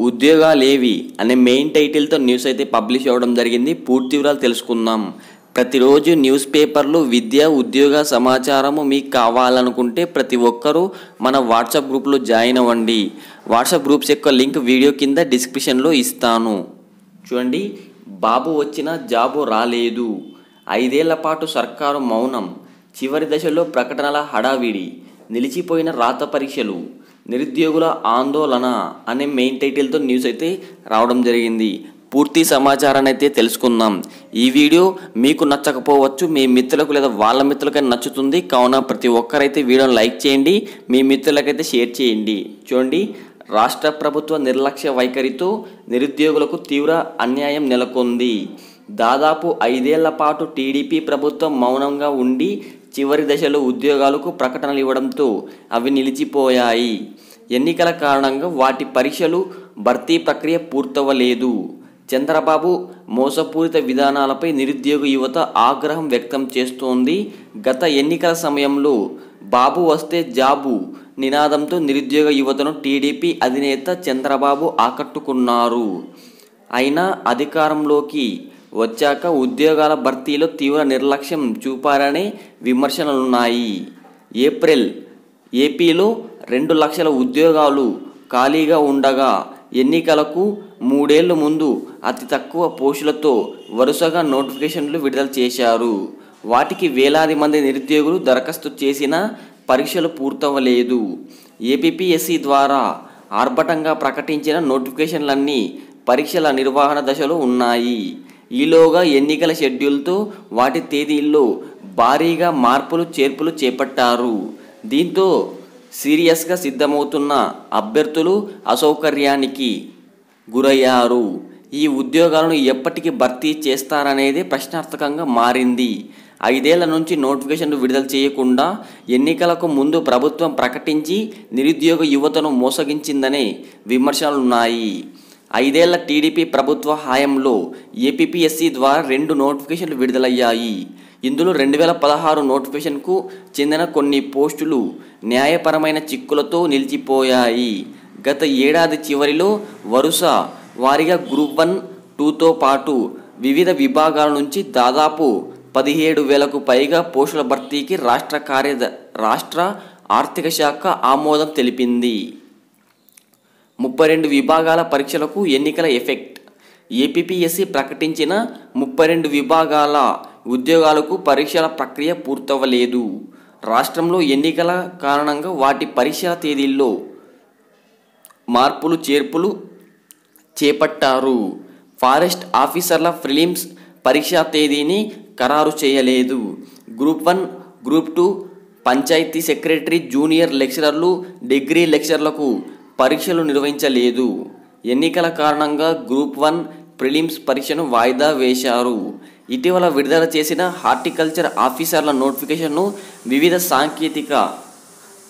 ఉద్యోగాలేవి అనే మెయిన్ టైటిల్తో న్యూస్ అయితే పబ్లిష్ అవ్వడం జరిగింది. పూర్తి వివరాలు తెలుసుకుందాం. ప్రతిరోజు న్యూస్ పేపర్లు విద్య ఉద్యోగ సమాచారము మీకు కావాలనుకుంటే ప్రతి ఒక్కరూ మన వాట్సాప్ గ్రూప్లో జాయిన్ అవ్వండి. వాట్సాప్ గ్రూప్స్ యొక్క లింక్ వీడియో కింద డిస్క్రిప్షన్లో ఇస్తాను. చూడండి బాబు వచ్చిన జాబు రాలేదు. ఐదేళ్ళ పాటు సర్కారు మౌనం. చివరి దశలో ప్రకటనల హడావిడి. నిలిచిపోయిన రాత పరీక్షలు. నిరుద్యోగుల ఆందోళన అనే మెయిన్ టైటిల్తో న్యూస్ అయితే రావడం జరిగింది. పూర్తి సమాచారాన్ని అయితే తెలుసుకుందాం. ఈ వీడియో మీకు నచ్చకపోవచ్చు మీ మిత్రులకు లేదా వాళ్ళ మిత్రులకైనా నచ్చుతుంది. కావున ప్రతి ఒక్కరైతే వీడియోని లైక్ చేయండి మీ మిత్రులకైతే షేర్ చేయండి. చూడండి రాష్ట్ర ప్రభుత్వ నిర్లక్ష్య వైఖరితో నిరుద్యోగులకు తీవ్ర అన్యాయం నెలకొంది. దాదాపు ఐదేళ్ళ పాటు టీడీపీ ప్రభుత్వం మౌనంగా ఉండి చివరి దశలో ఉద్యోగాలకు ప్రకటనలు ఇవ్వడంతో అవి నిలిచిపోయాయి. ఎన్నికల కారణంగా వాటి పరీక్షలు భర్తీ ప్రక్రియ పూర్తవలేదు చంద్రబాబు మోసపూరిత విధానాలపై నిరుద్యోగ యువత ఆగ్రహం వ్యక్తం చేస్తోంది. గత ఎన్నికల సమయంలో బాబు వస్తే జాబు నినాదంతో నిరుద్యోగ యువతను టీడీపీ అధినేత చంద్రబాబు ఆకట్టుకున్నారు. అయినా అధికారంలోకి వచ్చాక ఉద్యోగాల భర్తీలో తీవ్ర నిర్లక్ష్యం చూపారనే విమర్శలున్నాయి ఏప్రిల్ ఏపీలో రెండు లక్షల ఉద్యోగాలు ఖాళీగా ఉండగా ఎన్నికలకు మూడేళ్ళ ముందు అతి తక్కువ పోస్టులతో వరుసగా నోటిఫికేషన్లు విడుదల చేశారు. వాటికి వేలాది మంది నిరుద్యోగులు దరఖాస్తు చేసిన పరీక్షలు పూర్తవలేదు. ఏపీఎస్సి ద్వారా ఆర్భటంగా ప్రకటించిన నోటిఫికేషన్లన్నీ పరీక్షల నిర్వహణ దశలో ఉన్నాయి. ఈలోగా ఎన్నికల షెడ్యూల్తో వాటి తేదీల్లో భారీగా మార్పులు చేర్పులు చేపట్టారు. దీంతో సీరియస్గా సిద్ధమవుతున్న అభ్యర్థులు అసౌకర్యానికి గురయ్యారు. ఈ ఉద్యోగాలను ఎప్పటికి భర్తీ చేస్తారనేది ప్రశ్నార్థకంగా మారింది. ఐదేళ్ళ నుంచి నోటిఫికేషన్లు విడుదల చేయకుండా ఎన్నికలకు ముందు ప్రభుత్వం ప్రకటించి నిరుద్యోగ యువతను మోసగించిందనే విమర్శలున్నాయి. ఐదేళ్ళ టీడీపీ ప్రభుత్వ హాయంలో ఏపీపీఎస్సీ ద్వారా రెండు నోటిఫికేషన్లు విడుదలయ్యాయి. ఇందులో రెండు వేల పదహారు నోటిఫికేషన్కు చెందిన కొన్ని పోస్టులు న్యాయపరమైన చిక్కులతో నిలిచిపోయాయి. గత ఏడాది చివరిలో వరుస వారిగా గ్రూప్ వన్ టూతో పాటు వివిధ విభాగాల నుంచి దాదాపు పదిహేడు వేలకు పైగా పోస్టుల భర్తీకి రాష్ట్ర కార్యద రాష్ట్ర ఆర్థిక శాఖ ఆమోదం తెలిపింది. ముప్పై రెండు విభాగాల పరీక్షలకు ఎన్నికల ఎఫెక్ట్. ఏపీపీఎస్సీ ప్రకటించిన ముప్పై రెండు విభాగాల ఉద్యోగాలకు పరీక్షల ప్రక్రియ పూర్తవలేదు రాష్ట్రంలో ఎన్నికల కారణంగా వాటి పరీక్షల తేదీల్లో మార్పులు చేర్పులు చేపట్టారు. ఫారెస్ట్ ఆఫీసర్ల ఫిలిమ్స్ పరీక్షా తేదీని ఖరారు చేయలేదు. Group one group two panchayati secretary junior లెక్చరర్లు degree లెక్చర్లకు పరీక్షలు నిర్వహించలేదు. ఎన్నికల కారణంగా గ్రూప్ వన్ ప్రిలిమ్స్ పరీక్షను వాయిదా వేశారు. ఇటీవల విడుదల చేసిన హార్టికల్చర్ ఆఫీసర్ల నోటిఫికేషన్ను వివిధ సాంకేతిక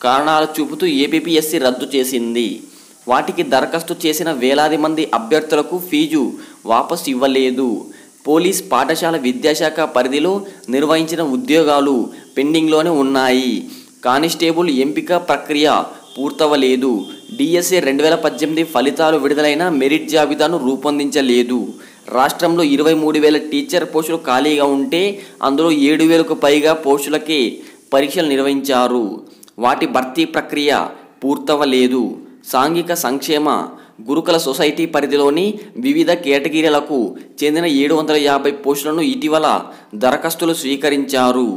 కారణాలు చూపుతూ ఏపీపీఎస్సీ రద్దు చేసింది. వాటికి దరఖాస్తు చేసిన వేలాది మంది అభ్యర్థులకు ఫీజు వాపసు ఇవ్వలేదు. పోలీస్ పాఠశాల విద్యాశాఖ పరిధిలో నిర్వహించిన ఉద్యోగాలు పెండింగ్లోనే ఉన్నాయి. కానిస్టేబుల్ ఎంపిక ప్రక్రియ పూర్తవలేదు. డిఎస్ఏ రెండు వేల పద్దెనిమిది ఫలితాలు విడుదలైన మెరిట్ జాబితాను రూపొందించలేదు. రాష్ట్రంలో ఇరవై మూడు వేల టీచర్ పోస్టులు ఖాళీగా ఉంటే అందులో ఏడు వేలకు పైగా పోస్టులకే పరీక్షలు నిర్వహించారు. వాటి భర్తీ ప్రక్రియ పూర్తవలేదు. సాంఘిక సంక్షేమ గురుకుల సొసైటీ పరిధిలోని వివిధ కేటగిరీలకు చెందిన ఏడు వందల యాభై పోస్టులను ఇటీవల దరఖాస్తులు స్వీకరించారు.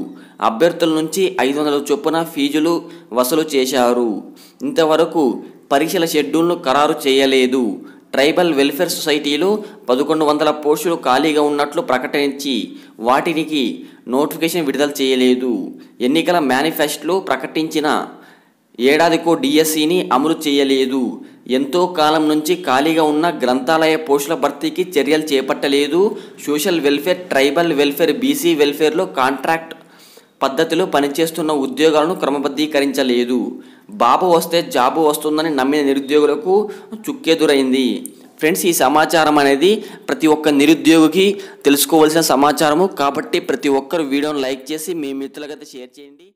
అభ్యర్థుల నుంచి ఐదు వందల చొప్పున ఫీజులు వసూలు చేశారు. ఇంతవరకు పరీక్షల షెడ్యూల్ను ఖరారు చేయలేదు. ట్రైబల్ వెల్ఫేర్ సొసైటీలో పదకొండు వందల పోస్టులు ఖాళీగా ఉన్నట్లు ప్రకటించి వాటికి నోటిఫికేషన్ విడుదల చేయలేదు. ఎన్నికల మేనిఫెస్టోలు ప్రకటించిన ఏడాదికో డిఎస్సిని అమలు చేయలేదు. ఎంతో కాలం నుంచి ఖాళీగా ఉన్న గ్రంథాలయ పోస్టుల భర్తీకి చర్యలు చేపట్టలేదు. Social welfare tribal welfare BC వెల్ఫేర్లో contract పద్ధతిలో పనిచేస్తున్న ఉద్యోగాలను క్రమబద్ధీకరించలేదు. బాబు వస్తే జాబు వస్తుందని నమ్మిన నిరుద్యోగులకు చుక్కెదురైంది. ఫ్రెండ్స్ ఈ సమాచారం అనేది ప్రతి ఒక్క నిరుద్యోగికి తెలుసుకోవాల్సిన సమాచారము. కాబట్టి ప్రతి ఒక్కరు వీడియోను లైక్ చేసి మీ మిత్రులకైతే షేర్ చేయండి.